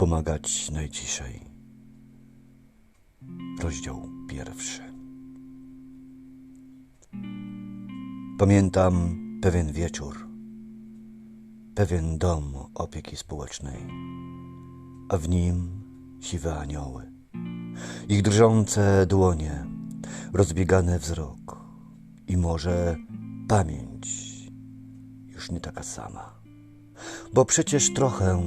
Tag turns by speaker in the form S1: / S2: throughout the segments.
S1: Pomagać najciszej. Rozdział pierwszy. Pamiętam pewien wieczór, pewien dom opieki społecznej, a w nim siwe anioły. Ich drżące dłonie, rozbiegany wzrok i może pamięć już nie taka sama, bo przecież trochę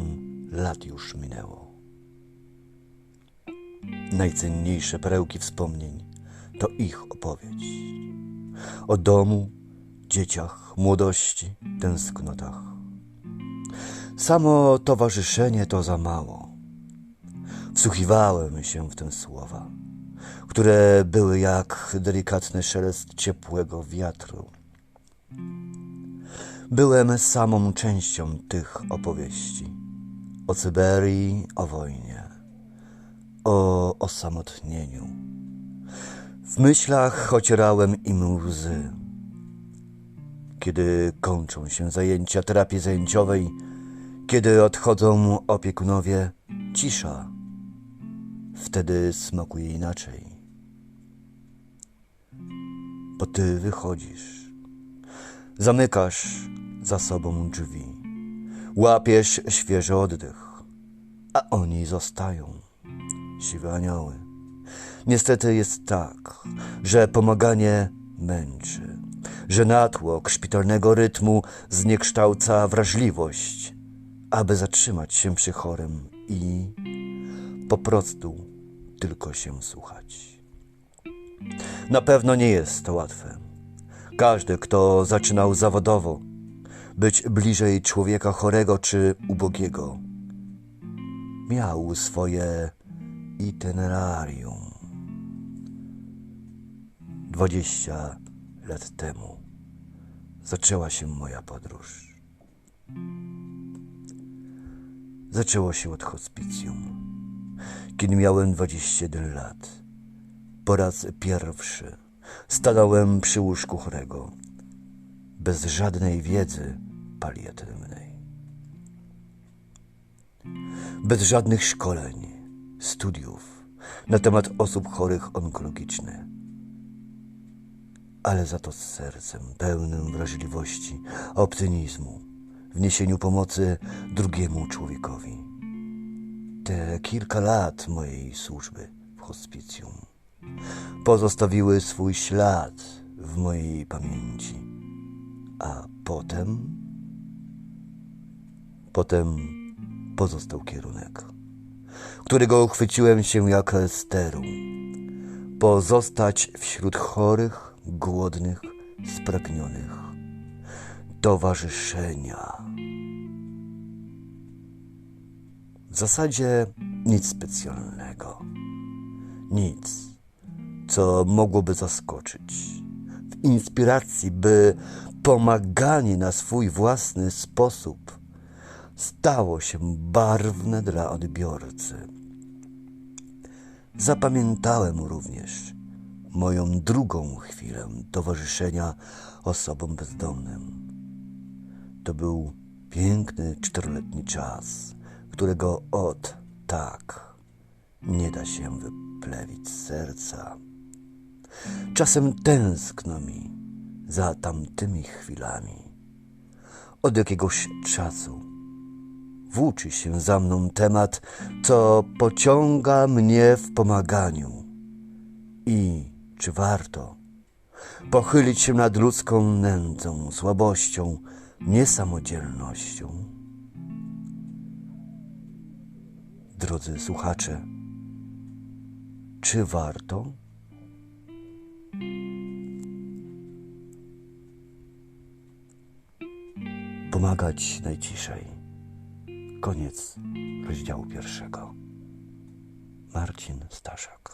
S1: lat już minęło. Najcenniejsze perełki wspomnień to ich opowieść. O domu, dzieciach, młodości, tęsknotach. Samo towarzyszenie to za mało. Wsłuchiwałem się w te słowa, które były jak delikatny szelest ciepłego wiatru. Byłem samą częścią tych opowieści o Syberii, o wojnie, o osamotnieniu. W myślach ocierałem im łzy. Kiedy kończą się zajęcia terapii zajęciowej, kiedy odchodzą opiekunowie, cisza. Wtedy smakuje inaczej. Bo ty wychodzisz, zamykasz za sobą drzwi, łapiesz świeży oddech, a oni zostają, siwe anioły. Niestety jest tak, że pomaganie męczy, że natłok szpitalnego rytmu zniekształca wrażliwość, aby zatrzymać się przy chorym i po prostu tylko się słuchać. Na pewno nie jest to łatwe. Każdy, kto zaczynał zawodowo, być bliżej człowieka chorego czy ubogiego, miał swoje itinerarium. Dwadzieścia lat temu zaczęła się moja podróż. Zaczęło się od hospicjum. Kiedy miałem 21 lat, po raz pierwszy stanąłem przy łóżku chorego, bez żadnej wiedzy paliatywnej, bez żadnych szkoleń, studiów na temat osób chorych onkologicznie, ale za to z sercem pełnym wrażliwości, optymizmu, w niesieniu pomocy drugiemu człowiekowi. Te kilka lat mojej służby w hospicjum pozostawiły swój ślad w mojej pamięci. A potem, potem pozostał kierunek, którego uchwyciłem się jak steru. Pozostać wśród chorych, głodnych, spragnionych, towarzyszenia. W zasadzie nic specjalnego. Nic, co mogłoby zaskoczyć. W inspiracji, by pomaganie na swój własny sposób stało się barwne dla odbiorcy. Zapamiętałem również moją drugą chwilę towarzyszenia osobom bezdomnym. To był piękny czteroletni czas, którego od tak nie da się wyplewić z serca. Czasem tęskno mi za tamtymi chwilami. Od jakiegoś czasu włóczy się za mną temat, co pociąga mnie w pomaganiu. I czy warto pochylić się nad ludzką nędzą, słabością, niesamodzielnością? Drodzy słuchacze, czy warto? Pomagać najciszej. Koniec rozdziału pierwszego. Marcin Staszak.